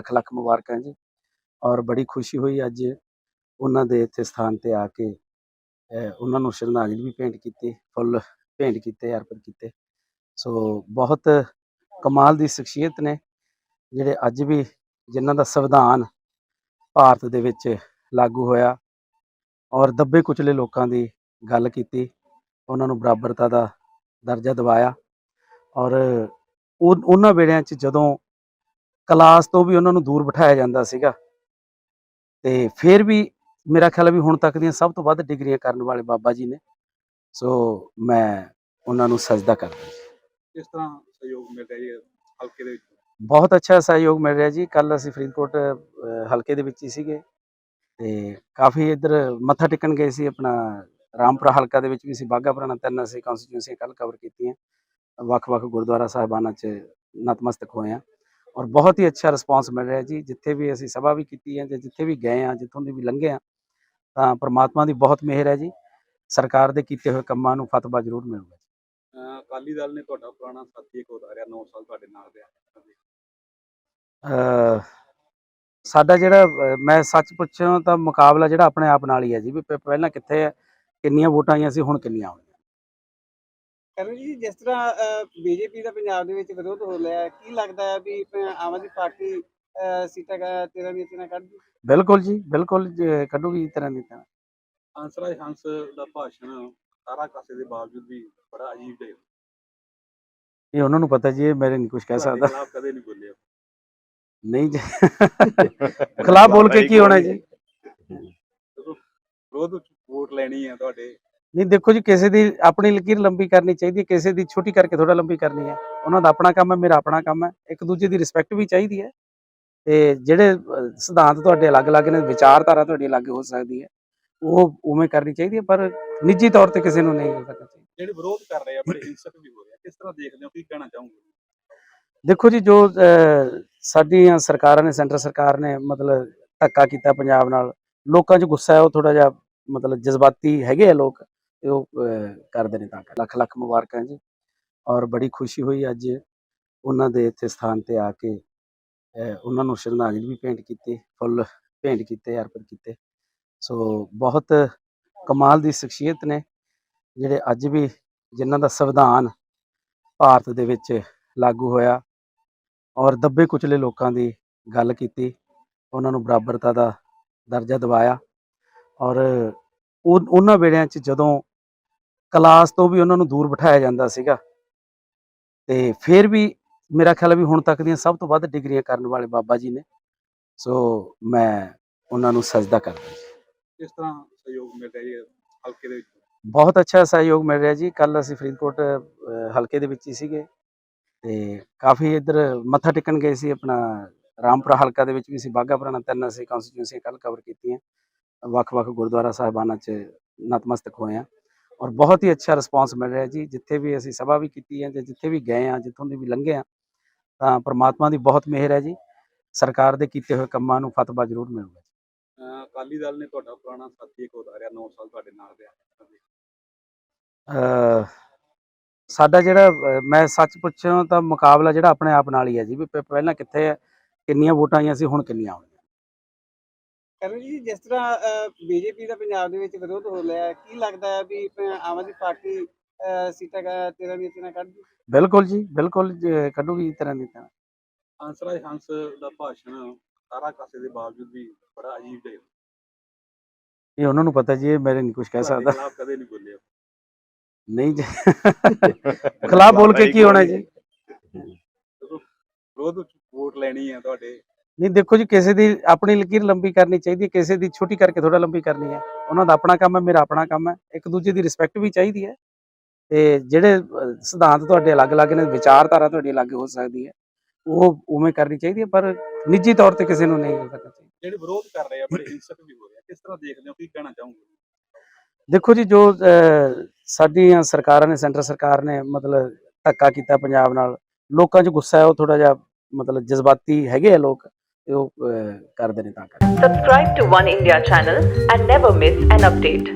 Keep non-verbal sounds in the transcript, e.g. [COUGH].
ਲੱਖ ਲੱਖ ਮੁਬਾਰਕਾਂ ਜੀ। ਔਰ ਬੜੀ ਖੁਸ਼ੀ ਹੋਈ ਅੱਜ ਉਹਨਾਂ ਦੇ ਇੱਥੇ ਸਥਾਨ ਤੇ ਆ ਕੇ ਉਹਨਾਂ ਨੂੰ ਸ਼ਰਧਾਂਜਲੀ ਵੀ ਭੇਂਟ ਕੀਤੀ, ਫੁੱਲ ਭੇਂਟ ਕੀਤੇ, ਅਰਪਣ ਕੀਤੇ। ਸੋ ਬਹੁਤ ਕਮਾਲ ਦੀ ਸ਼ਖਸੀਅਤ ਨੇ, ਜਿਹੜੇ ਅੱਜ ਵੀ ਜਿਨ੍ਹਾਂ ਦਾ ਸੰਵਿਧਾਨ ਭਾਰਤ ਦੇ ਵਿੱਚ ਲਾਗੂ ਹੋਇਆ ਔਰ ਦੱਬੇ ਕੁਚਲੇ ਲੋਕਾਂ ਦੀ ਗੱਲ ਕੀਤੀ, ਉਹਨਾਂ ਨੂੰ ਬਰਾਬਰਤਾ ਦਾ ਦਰਜਾ ਦਿਵਾਇਆ। ਔਰ ਉਹਨਾਂ ਵੇੜਿਆਂ 'ਚ ਜਦੋਂ ਕਲਾਸ ਤੋਂ ਵੀ ਉਹਨਾਂ ਨੂੰ ਦੂਰ ਬਿਠਾਇਆ ਜਾਂਦਾ ਸੀਗਾ। ਤੇ ਫਿਰ ਵੀ ਮੇਰਾ ਖਿਆਲ ਵੀ ਹੁਣ ਤੱਕ ਦੀਆਂ ਸਭ ਤੋਂ ਵੱਧ ਡਿਗਰੀਆਂ ਕਰਨ ਵਾਲੇ ਬਾਬਾ ਜੀ ਨੇ। ਸੋ ਮੈਂ ਉਹਨਾਂ ਨੂੰ ਸਜਦਾ ਕਰਦਾ ਜੀ। ਕਿਸ ਤਰ੍ਹਾਂ ਸਹਿਯੋਗ ਮਿਲ ਰਿਹਾ ਜੀ ਹਲਕੇ ਦੇ ਵਿੱਚ? ਬਹੁਤ ਅੱਛਾ ਸਹਿਯੋਗ ਮਿਲ ਰਿਹਾ ਜੀ। ਕੱਲ ਅਸੀਂ ਫਰੀਦਕੋਟ ਹਲਕੇ ਦੇ ਵਿੱਚ ਹੀ ਸੀਗੇ। ਤੇ ਕਾਫੀ ਇੱਧਰ ਮੱਥਾ ਟੇਕਣ ਗਏ ਸੀ ਆਪਣਾ ਰਾਮਪੁਰਾ ਹਲਕਾ ਦੇ ਵਿੱਚ ਵੀ ਸੀ। ਬਾਘਾ ਪੁਰਾਣਾ ਤਿੰਨ ਅਸੀਂ ਕਨਸਟੀਟਿਊਂਸੀਆਂ ਕੱਲ ਕਵਰ ਕੀਤੀਆਂ। ਵੱਖ-ਵੱਖ ਗੁਰਦੁਆਰਾ ਸਾਹਿਬਾਨਾਂ 'ਚ ਨਤਮਸਤਕ ਹੋਏ ਆ ਔਰ ਬਹੁਤ ਹੀ ਅੱਛਾ ਰਿਸਪਾਂਸ ਮਿਲ ਰਿਹਾ ਜੀ। ਜਿੱਥੇ ਵੀ ਅਸੀਂ ਸਭਾ ਵੀ ਕੀਤੀ ਹੈ ਜਾਂ ਜਿੱਥੇ ਵੀ ਗਏ ਆ ਜਿੱਥੋਂ ਦੀ ਵੀ ਲੰਘੇ ਆ ਤਾਂ ਪ੍ਰਮਾਤਮਾ ਦੀ ਬਹੁਤ ਮਿਹਰ ਹੈ ਜੀ। ਸਰਕਾਰ ਦੇ ਕੀਤੇ ਹੋਏ ਕੰਮਾਂ ਨੂੰ ਫਤਵਾ ਜ਼ਰੂਰ ਮਿਲੂਗਾ ਅਕਾਲੀ ਦਲ ਨੇ ਤੁਹਾਡਾ ਪੁਰਾਣਾ ਸਾਥੀ ਇੱਕ ਉਤਾਰਿਆ 9 ਸਾਲ ਤੁਹਾਡੇ ਨਾਲ ਰਿਹਾ। ਸਾਡਾ ਜਿਹੜਾ ਮੈਂ ਸੱਚ ਪੁੱਛਾਂ ਤਾਂ ਮੁਕਾਬਲਾ ਜਿਹੜਾ ਆਪਣੇ ਆਪ ਨਾਲ ਹੀ ਹੈ ਜੀ। ਵੀ ਪਹਿਲਾਂ ਕਿੱਥੇ ਹੈ ਕਿੰਨੀਆਂ ਵੋਟਾਂ ਆਈਆਂ ਸੀ ਹੁਣ ਕਿੰਨੀਆਂ ਆਉਣੀਆਂ ਕਰਨ ਜੀ ਜਿਸ ਤਰ੍ਹਾਂ ਬੀਜੇਪੀ ਦਾ ਪੰਜਾਬ ਦੇ ਵਿੱਚ ਵਿਰੋਧ ਹੋ ਰਿਹਾ ਹੈ ਕੀ ਲੱਗਦਾ ਹੈ ਵੀ ਆਮ ਆਦਮੀ ਪਾਰਟੀ ਸੀਟਾਂ ਕ- ਤੇਰਾਂ ਦੀਆਂ ਤੇਰਾਂ ਕੱਢ ਬਿਲਕੁਲ ਜੀ ਬਿਲਕੁਲ ਕੱਢੂਗੀ ਇਸ ਤਰ੍ਹਾਂ ਦੀ ਤਾਂ ਹੰਸਰਾਜ ਹੰਸ ਦਾ ਭਾਸ਼ਣ ਸਾਰਾ ਕਾਸੇ ਦੇ ਬਾਵਜੂਦ ਵੀ ਬੜਾ ਅਜੀਬ ਜਿਹਾ ਇਹ ਉਹਨਾਂ ਨੂੰ ਪਤਾ ਜੀ ਇਹ ਮੇਰੇ ਨਹੀਂ ਕੁਝ ਕਹਿ ਸਕਦਾ। ਕਦੇ ਨਹੀਂ ਬੋਲਿਆ। ਨਹੀਂ ਜੀ। ਖਿਲਾਫ ਬੋਲ ਕੇ ਕੀ ਹੋਣਾ ਜੀ? ਵਿਰੋਧ ਵੋਟ ਲੈਣੀ ਹੈ ਤੁਹਾਡੇ ਨਹੀਂ ਦੇਖੋ ਜੀ ਕਿਸੇ ਦੀ ਆਪਣੀ ਲਕੀਰ ਲੰਬੀ ਕਰਨੀ ਚਾਹੀਦੀ ਹੈ ਕਿਸੇ ਦੀ ਛੋਟੀ ਕਰਕੇ ਥੋੜਾ ਲੰਬੀ ਕਰਨੀ ਹੈ। ਉਹਨਾਂ ਦਾ ਆਪਣਾ ਕੰਮ ਹੈ ਮੇਰਾ ਆਪਣਾ ਕੰਮ ਹੈ। ਇੱਕ ਦੂਜੇ ਦੀ ਰਿਸਪੈਕਟ ਵੀ ਚਾਹੀਦੀ ਹੈ। ਤੇ ਜਿਹੜੇ ਸਿਧਾਂਤ ਤੁਹਾਡੇ ਅਲੱਗ-ਅਲੱਗ ਨੇ ਵਿਚਾਰਧਾਰਾ ਤੁਹਾਡੀ ਅਲੱਗ ਹੋ ਸਕਦੀ ਹੈ। ਉਹ ਉਵੇਂ ਕਰਨੀ ਚਾਹੀਦੀ ਹੈ ਪਰ ਨਿੱਜੀ ਤੌਰ ਤੇ ਕਿਸੇ ਨੂੰ ਨਹੀਂ ਕਰਨਾ ਚਾਹੀਦਾ। ਜਿਹੜੇ ਵਿਰੋਧ ਕਰ ਰਹੇ ਆ ਬੜੇ ਹਿੰਸਕ ਵੀ ਹੋ ਰਹੇ ਕਿਸ ਤਰ੍ਹਾਂ ਦੇਖਦੇ ਹੋ ਕੀ ਕਹਿਣਾ ਚਾਹੋਗੇ? ਦੇਖੋ ਜੀ ਜੋ ਸਾਡੀਆਂ ਸਰਕਾਰਾਂ ਨੇ ਸੈਂਟਰ ਸਰਕਾਰ ਨੇ ਮਤਲਬ ਧੱਕਾ ਕੀਤਾ ਪੰਜਾਬ ਨਾਲ ਲੋਕਾਂ 'ਚ ਗੁੱਸਾ ਹੈ ਉਹ ਥੋੜਾ ਜਿਹਾ ਮਤਲਬ ਜਜ਼ਬਾਤੀ ਹੈਗੇ ਆ ਲੋਕ। ਤੇ ਉਹ ਕਰਦੇ ਨੇ ਤਾਂ ਲੱਖ ਲੱਖ ਮੁਬਾਰਕਾਂ ਜੀ। ਔਰ ਬੜੀ ਖੁਸ਼ੀ ਹੋਈ ਅੱਜ ਉਹਨਾਂ ਦੇ ਇੱਥੇ ਸਥਾਨ ਤੇ ਆ ਕੇ ਉਹਨਾਂ ਨੂੰ ਸ਼ਰਧਾਂਜਲੀ ਵੀ ਭੇਂਟ ਕੀਤੀ, ਫੁੱਲ ਭੇਂਟ ਕੀਤੇ ਅਰਪਿਤ ਕੀਤੇ। ਸੋ ਬਹੁਤ ਕਮਾਲ ਦੀ ਸ਼ਖਸੀਅਤ ਨੇ, ਜਿਹੜੇ ਅੱਜ ਵੀ ਜਿਨ੍ਹਾਂ ਦਾ ਸੰਵਿਧਾਨ ਭਾਰਤ ਦੇ ਵਿੱਚ ਲਾਗੂ ਹੋਇਆ ਔਰ ਦੱਬੇ ਕੁਚਲੇ ਲੋਕਾਂ ਦੀ ਗੱਲ ਕੀਤੀ, ਉਹਨਾਂ ਨੂੰ ਬਰਾਬਰਤਾ ਦਾ ਦਰਜਾ ਦਿਵਾਇਆ। ਔਰ ਉਹਨਾਂ ਵੇੜਿਆਂ 'ਚ ਜਦੋਂ ਕਲਾਸ ਤੋਂ ਵੀ ਉਹਨਾਂ ਨੂੰ ਦੂਰ ਬਿਠਾਇਆ ਜਾਂਦਾ ਸੀਗਾ। ਤੇ ਫਿਰ ਵੀ ਮੇਰਾ ਖਿਆਲ ਵੀ ਹੁਣ ਤੱਕ ਦੀਆਂ ਸਭ ਤੋਂ ਵੱਧ ਡਿਗਰੀਆਂ ਕਰਨ ਵਾਲੇ ਬਾਬਾ ਜੀ ਨੇ। ਸੋ ਮੈਂ ਉਹਨਾਂ ਨੂੰ ਸਜਦਾ ਕਰਦਾ ਜੀ। ਕਿਸ ਤਰ੍ਹਾਂ ਸਹਿਯੋਗ ਮਿਲ ਰਿਹਾ ਜੀ ਹਲਕੇ ਦੇ ਵਿੱਚ? ਬਹੁਤ ਅੱਛਾ ਸਹਿਯੋਗ ਮਿਲ ਰਿਹਾ ਜੀ। ਕੱਲ ਅਸੀਂ ਫਰੀਦਕੋਟ ਹਲਕੇ ਦੇ ਵਿੱਚ ਹੀ ਸੀਗੇ। ਤੇ ਕਾਫੀ ਇੱਧਰ ਮੱਥਾ ਟੇਕਣ ਗਏ ਸੀ ਆਪਣਾ ਰਾਮਪੁਰਾ ਹਲਕਾ ਦੇ ਵਿੱਚ ਵੀ ਸੀ ਬਾਘਾ ਪੁਰਾਣਾ ਤਿੰਨ ਅਸੀਂ ਕਨਸਟੀਟਿਊਂਸੀਆਂ ਕੱਲ ਕਵਰ ਕੀਤੀਆਂ। ਵੱਖ-ਵੱਖ ਗੁਰਦੁਆਰਾ ਸਾਹਿਬਾਨਾਂ 'ਚ ਨਤਮਸਤਕ ਹੋਏ ਆ ਔਰ ਬਹੁਤ ਹੀ ਅੱਛਾ ਰਿਸਪਾਂਸ ਮਿਲ ਰਿਹਾ ਜੀ। ਜਿੱਥੇ ਵੀ ਅਸੀਂ ਸਭਾ ਵੀ ਕੀਤੀ ਹੈ ਜਾਂ ਜਿੱਥੇ ਵੀ ਗਏ ਆ ਜਿੱਥੋਂ ਦੀ ਵੀ ਲੰਘੇ ਆ ਤਾਂ ਪ੍ਰਮਾਤਮਾ ਦੀ ਬਹੁਤ ਮਿਹਰ ਹੈ ਜੀ। ਸਰਕਾਰ ਦੇ ਕੀਤੇ ਹੋਏ ਕੰਮਾਂ ਨੂੰ ਫਤਵਾ ਜ਼ਰੂਰ ਮਿਲੂਗਾ ਅਕਾਲੀ ਦਲ ਨੇ ਤੁਹਾਡਾ ਪੁਰਾਣਾ ਸਾਥੀ ਇੱਕ ਉਤਾਰਿਆ 9 ਸਾਲ ਤੁਹਾਡੇ ਨਾਲ ਰਿਹਾ। ਸਾਡਾ ਜਿਹੜਾ ਮੈਂ ਸੱਚ ਪੁੱਛਾਂ ਤਾਂ ਮੁਕਾਬਲਾ ਜਿਹੜਾ ਆਪਣੇ ਆਪ ਨਾਲ ਹੀ ਹੈ ਜੀ। ਵੀ ਪਹਿਲਾਂ ਕਿੱਥੇ ਕਿੰਨੀਆਂ ਵੋਟਾਂ ਆਈਆਂ ਸੀ ਹੁਣ ਕਿੰਨੀਆਂ ਆਉਣੀਆਂ ਕਰਨ ਜੀ ਜਿਸ ਤਰ੍ਹਾਂ ਬੀਜੇਪੀ ਦਾ ਪੰਜਾਬ ਦੇ ਵਿੱਚ ਵਿਰੋਧ ਹੋ ਰਿਹਾ ਹੈ ਕੀ ਲੱਗਦਾ ਹੈ ਵੀ ਆਮ ਆਦਮੀ ਪਾਰਟੀ ਸੀਟਾਂ ਕ- ਤੇਰਾਂ ਦੀਆਂ ਤੇਰਾਂ ਕੱਢ ਜੂ ਬਿਲਕੁਲ ਜੀ ਬਿਲਕੁਲ ਕੱਢੂਗੀ ਇਸ ਤਰ੍ਹਾਂ ਦੀ ਤਾਂ ਹੰਸਰਾਜ ਹੰਸ ਦਾ ਭਾਸ਼ਣ ਸਾਰਾ ਕਾਸੇ ਦੇ ਬਾਵਜੂਦ ਵੀ ਬੜਾ ਅਜੀਬ ਜਿਹਾ ਇਹ ਉਹਨਾਂ ਨੂੰ ਪਤਾ ਜੀ ਇਹ ਮੇਰੇ ਨਹੀਂ ਕੁਝ ਕਹਿ ਸਕਦਾ। ਖਿਲਾਫ ਕਦੇ ਨਹੀਂ ਬੋਲਿਆ। ਨਹੀਂ ਜੀ। [LAUGHS] ਖਿਲਾਫ ਬੋਲ ਕੇ ਕੀ ਹੋਣਾ ਜੀ? ਵਿਰੋਧ ਵੋਟ ਲੈਣੀ ਹੈ ਤੁਹਾਡੇ। ਨਹੀਂ ਦੇਖੋ ਜੀ ਕਿਸੇ ਦੀ ਆਪਣੀ ਲਕੀਰ ਲੰਬੀ ਕਰਨੀ ਚਾਹੀਦੀ ਹੈ ਕਿਸੇ ਦੀ ਛੋਟੀ ਕਰਕੇ ਥੋੜਾ ਲੰਬੀ ਕਰਨੀ ਹੈ। ਉਹਨਾਂ ਦਾ ਆਪਣਾ ਕੰਮ ਹੈ ਮੇਰਾ ਆਪਣਾ ਕੰਮ ਹੈ। ਇੱਕ ਦੂਜੇ ਦੀ ਰਿਸਪੈਕਟ ਵੀ ਚਾਹੀਦੀ ਹੈ। ਤੇ ਜਿਹੜੇ ਸਿਧਾਂਤ ਤੁਹਾਡੇ ਅਲੱਗ-ਅਲੱਗ ਨੇ ਵਿਚਾਰਧਾਰਾ ਤੁਹਾਡੀ ਅਲੱਗ ਹੋ ਸਕਦੀ ਹੈ। ਉਹ ਉਵੇਂ ਕਰਨੀ ਚਾਹੀਦੀ ਹੈ ਪਰ ਨਿੱਜੀ ਤੌਰ ਤੇ ਕਿਸੇ ਨੂੰ ਨਹੀਂ ਕਰਨਾ ਚਾਹੀਦਾ। ਜਿਹੜੇ ਵਿਰੋਧ ਕਰ ਰਹੇ ਆ ਬੜੇ ਹਿੰਸਕ ਵੀ ਹੋ ਰਹੇ ਆ ਕਿਸ ਤਰ੍ਹਾਂ ਦੇਖਦੇ ਹੋ ਕੀ ਕਹਿਣਾ ਚਾਹੋਗੇ? ਦੇਖੋ ਜੀ ਜੋ ਸਾਡੀਆਂ ਸਰਕਾਰਾਂ ਨੇ ਸੈਂਟਰ ਸਰਕਾਰ ਨੇ ਮਤਲਬ ਧੱਕਾ ਕੀਤਾ ਪੰਜਾਬ ਨਾਲ ਲੋਕਾਂ 'ਚ ਗੁੱਸਾ ਹੈ ਉਹ ਥੋੜਾ ਜਿਹਾ ਮਤਲਬ ਜਜ਼ਬਾਤੀ ਹੈਗੇ ਆ ਲੋਕ। ਤੇ ਉਹ ਕਰਦੇ ਨੇ ਤਾਂ ਕਰਕੇ subscribe to 1 India channel and never miss an update